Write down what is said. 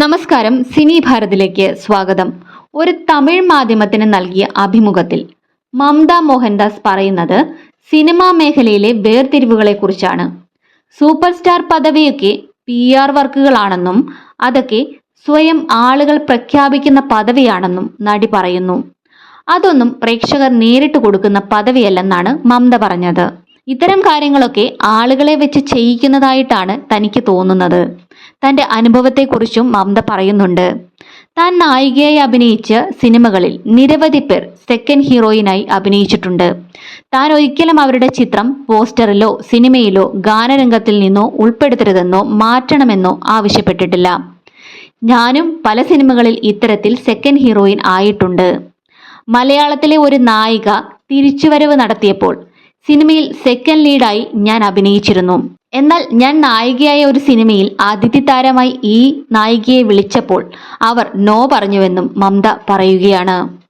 നമസ്കാരം സിനി ഭാരതിലേക്ക് സ്വാഗതം. ഒരു തമിഴ് മാധ്യമത്തിന് നൽകിയ അഭിമുഖത്തിൽ മമത മോഹൻദാസ് പറയുന്നത് സിനിമാ മേഖലയിലെ വേർതിരിവുകളെ കുറിച്ചാണ് സൂപ്പർ സ്റ്റാർ പദവിയൊക്കെ പി ആർ വർക്കുകളാണെന്നും അതൊക്കെ സ്വയം ആളുകൾ പ്രഖ്യാപിക്കുന്ന പദവിയാണെന്നും നടി പറയുന്നു. അതൊന്നും പ്രേക്ഷകർ നേരിട്ട് കൊടുക്കുന്ന പദവിയല്ലെന്നാണ് മമത പറഞ്ഞത്. ഇത്തരം കാര്യങ്ങളൊക്കെ ആളുകളെ വെച്ച് ചെയ്യിക്കുന്നതായിട്ടാണ് തനിക്ക് തോന്നുന്നത്. തന്റെ അനുഭവത്തെക്കുറിച്ചും മമത പറയുന്നുണ്ട്. താൻ നായികയായി അഭിനയിച്ച സിനിമകളിൽ നിരവധി പേർ സെക്കൻഡ് ഹീറോയിനായി അഭിനയിച്ചിട്ടുണ്ട്. താൻ ഒരിക്കലും അവരുടെ ചിത്രം പോസ്റ്ററിലോ സിനിമയിലോ ഗാനരംഗത്തിൽ നിന്നോ ഉൾപ്പെടുത്തരുതെന്നോ മാറ്റണമെന്നോ ആവശ്യപ്പെട്ടിട്ടില്ല. ഞാനും പല സിനിമകളിൽ ഇത്തരത്തിൽ സെക്കൻഡ് ഹീറോയിൻ ആയിട്ടുണ്ട്. മലയാളത്തിലെ ഒരു നായിക തിരിച്ചുവരവ് നടത്തിയപ്പോൾ സിനിമയിൽ സെക്കൻഡ് ലീഡായി ഞാൻ അഭിനയിച്ചിരുന്നു. എന്നാൽ ഞാൻ നായികയായ ഒരു സിനിമയിൽ ആദിത്യ താരമായി ഈ നായികയെ വിളിച്ചപ്പോൾ അവർ നോ പറഞ്ഞുവെന്നും മമത പറയുകയാണ്.